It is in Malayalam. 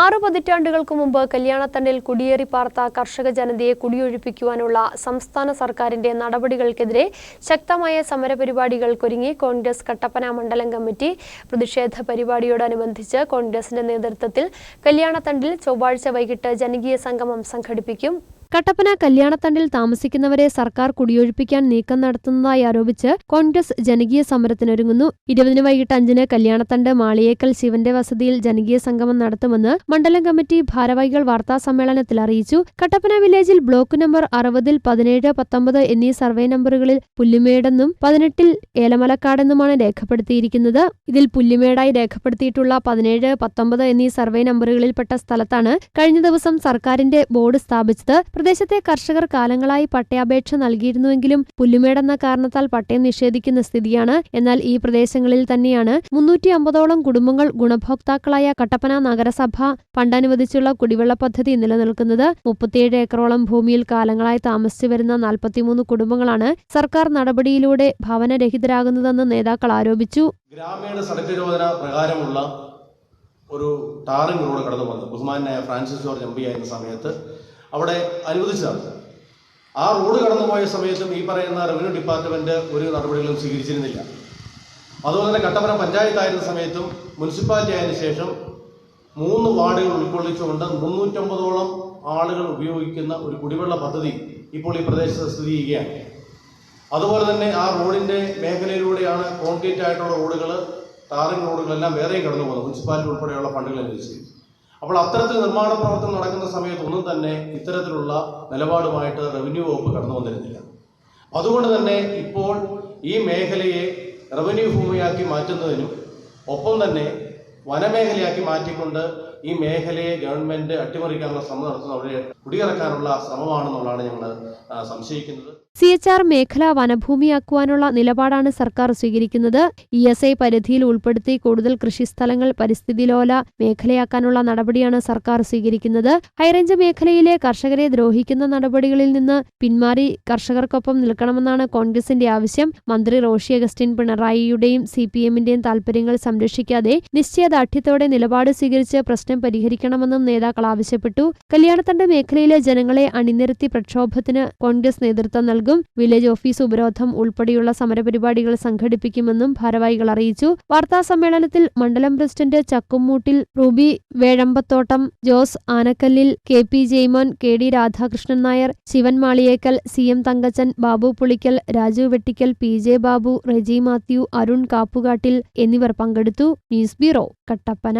ആറു പതിറ്റാണ്ടുകൾക്ക് മുമ്പ് കല്യാണത്തണ്ടിൽ കുടിയേറി പാർത്ത കർഷക ജനതയെ കുടിയൊഴിപ്പിക്കുവാനുള്ള സംസ്ഥാന സർക്കാരിന്റെ നടപടികൾക്കെതിരെ ശക്തമായ സമരപരിപാടികൾക്കൊരുങ്ങി കോൺഗ്രസ് കട്ടപ്പന മണ്ഡലം കമ്മിറ്റി പ്രതിഷേധ പരിപാടിയോടനുബന്ധിച്ച് കോൺഗ്രസിന്റെ നേതൃത്വത്തിൽ കല്യാണത്തണ്ടിൽ ചൊവ്വാഴ്ച വൈകിട്ട് ജനകീയ സംഗമം സംഘടിപ്പിക്കും. കട്ടപ്പന കല്യാണത്തണ്ടിൽ താമസിക്കുന്നവരെ സർക്കാർ കുടിയൊഴിപ്പിക്കാൻ നീക്കം നടത്തുന്നതായി ആരോപിച്ച് കോൺഗ്രസ് ജനകീയ സമരത്തിനൊരുങ്ങുന്നു. ഇരുപതിന് വൈകിട്ട് അഞ്ചിന് കല്യാണത്തണ്ട് മാളിയേക്കൽ ശിവന്റെ വസതിയിൽ ജനകീയ സംഗമം നടത്തുമെന്ന് മണ്ഡലം കമ്മിറ്റി ഭാരവാഹികൾ വാർത്താ സമ്മേളനത്തിൽ അറിയിച്ചു. കട്ടപ്പന വില്ലേജിൽ ബ്ലോക്ക് നമ്പർ അറുപതിൽ പതിനേഴ് പത്തൊമ്പത് എന്നീ സർവേ നമ്പറുകളിൽ പുല്ലുമേടെന്നും പതിനെട്ടിൽ ഏലമലക്കാടെന്നുമാണ് രേഖപ്പെടുത്തിയിരിക്കുന്നത്. ഇതിൽ പുല്ലുമേടായി രേഖപ്പെടുത്തിയിട്ടുള്ള പതിനേഴ് പത്തൊമ്പത് എന്നീ സർവേ നമ്പറുകളിൽപ്പെട്ട സ്ഥലത്താണ് കഴിഞ്ഞ ദിവസം സർക്കാരിന്റെ ബോർഡ് സ്ഥാപിച്ചത്. പ്രദേശത്തെ കർഷകർ കാലങ്ങളായി പട്ടയാപേക്ഷ നൽകിയിരുന്നുവെങ്കിലും പുല്ലുമേടെന്ന കാരണത്താൽ പട്ടയം നിഷേധിക്കുന്ന സ്ഥിതിയാണ്. എന്നാൽ ഈ പ്രദേശങ്ങളിൽ തന്നെയാണ് മുന്നൂറ്റി അമ്പതോളം കുടുംബങ്ങൾ ഗുണഭോക്താക്കളായ കട്ടപ്പന നഗരസഭ പണ്ടനുവദിച്ചുള്ള കുടിവെള്ള പദ്ധതി നിലനിൽക്കുന്നത്. മുപ്പത്തിയേഴ് ഏക്കറോളം ഭൂമിയിൽ കാലങ്ങളായി താമസിച്ചു വരുന്ന നാൽപ്പത്തിമൂന്ന് കുടുംബങ്ങളാണ് സർക്കാർ നടപടിയിലൂടെ ഭവനരഹിതരാകുന്നതെന്ന് നേതാക്കൾ ആരോപിച്ചു. ഗ്രാമീണ സടക്ക് യോജന പ്രകാരമുള്ള ഒരു ടാറിംഗ് റോഡ് കടന്നു വന്നു. ബഹുമാനായ ഫ്രാൻസിസ് ജോർജ് എം പി ആയിരുന്ന സമയത്ത് അവിടെ അനുവദിച്ചതാണ്. ആ റോഡ് കടന്നുപോയ സമയത്തും ഈ പറയുന്ന റവന്യൂ ഡിപ്പാർട്ട്മെന്റ് ഒരു നടപടികളും സ്വീകരിച്ചിരുന്നില്ല. അതുപോലെ തന്നെ കട്ടപ്പന പഞ്ചായത്തായിരുന്ന സമയത്തും മുനിസിപ്പാലിറ്റി ആയതിനു ശേഷം മൂന്ന് വാർഡുകൾ ഉൾക്കൊള്ളിച്ചുകൊണ്ട് മുന്നൂറ്റമ്പതോളം ആളുകൾ ഉപയോഗിക്കുന്ന ഒരു കുടിവെള്ള പദ്ധതി ഇപ്പോൾ ഈ പ്രദേശത്ത് സ്ഥിതി ചെയ്യുകയാണ്. അതുപോലെ തന്നെ ആ റോഡിന്റെ മേഖലയിലൂടെയാണ് കോൺക്രീറ്റ് ആയിട്ടുള്ള റോഡുകൾ ടാറിംഗ് റോഡുകളെല്ലാം വേറെയും കടന്നു പോകുന്നത് മുനിസിപ്പാലിറ്റി ഉൾപ്പെടെയുള്ള ഫണ്ടുകൾ അനുവദിച്ച് അപ്പോൾ അത്തരത്തിൽ നിർമ്മാണ പ്രവർത്തനം നടക്കുന്ന സമയത്തൊന്നും തന്നെ ഇത്തരത്തിലുള്ള നിലപാടുമായിട്ട് റവന്യൂ വകുപ്പ് കടന്നു വന്നിരുന്നില്ല. അതുകൊണ്ട് തന്നെ ഇപ്പോൾ ഈ മേഖലയെ റവന്യൂ ഭൂമിയാക്കി മാറ്റുന്നതിനും ഒപ്പം തന്നെ വനമേഖലയാക്കി മാറ്റിക്കൊണ്ട് ഈ മേഖലയെ ഗവൺമെന്റ് അട്ടിമറിക്കാനുള്ള ശ്രമം നടത്തുന്ന അവരെ കുടിയിറക്കാനുള്ള ശ്രമമാണെന്നുള്ളതാണ് ഞങ്ങൾ സംശയിക്കുന്നത്. സി എച്ച് ആർ മേഖല വനഭൂമിയാക്കുവാനുള്ള നിലപാടാണ് സർക്കാർ സ്വീകരിക്കുന്നത്. ഇ എസ് ഐ പരിധിയിൽ ഉൾപ്പെടുത്തി കൂടുതൽ കൃഷിസ്ഥലങ്ങൾ പരിസ്ഥിതിലോല മേഖലയാക്കാനുള്ള നടപടിയാണ് സർക്കാർ സ്വീകരിക്കുന്നത്. ഹൈറേഞ്ച് മേഖലയിലെ കർഷകരെ ദ്രോഹിക്കുന്ന നടപടികളിൽ നിന്ന് പിന്മാറി കർഷകർക്കൊപ്പം നിൽക്കണമെന്നാണ് കോൺഗ്രസിന്റെ ആവശ്യം. മന്ത്രി റോഷി അഗസ്റ്റിൻ പിണറായിയുടെയും സി പി എമ്മിന്റെയും താൽപര്യങ്ങൾ സംരക്ഷിക്കാതെ നിശ്ചയദാർഢ്യത്തോടെ നിലപാട് സ്വീകരിച്ച് പ്രശ്നം പരിഹരിക്കണമെന്നും നേതാക്കൾ ആവശ്യപ്പെട്ടു. കല്യാണത്തണ്ട് മേഖലയിലെ ജനങ്ങളെ അണിനിരത്തി പ്രക്ഷോഭത്തിന് കോൺഗ്രസ് നേതൃത്വം നൽകും. വില്ലേജ് ഓഫീസ് ഉപരോധം ഉൾപ്പെടെയുള്ള സമരപരിപാടികൾ സംഘടിപ്പിക്കുമെന്നും ഭാരവാഹികൾ അറിയിച്ചു. വാർത്താ സമ്മേളനത്തിൽ മണ്ഡലം president Chakkumoottil Ruby Vezhambathottam Jose Anakkallil K P Jaimon K D Radhakrishnan Nair Shivan Maliyekkal C M Thankachan Babu Pulickal Raju Vettickal P J Babu Reji Mathew Arun Kappukattil എന്നിവർ പങ്കെടുത്തു. News bureau Kattappana.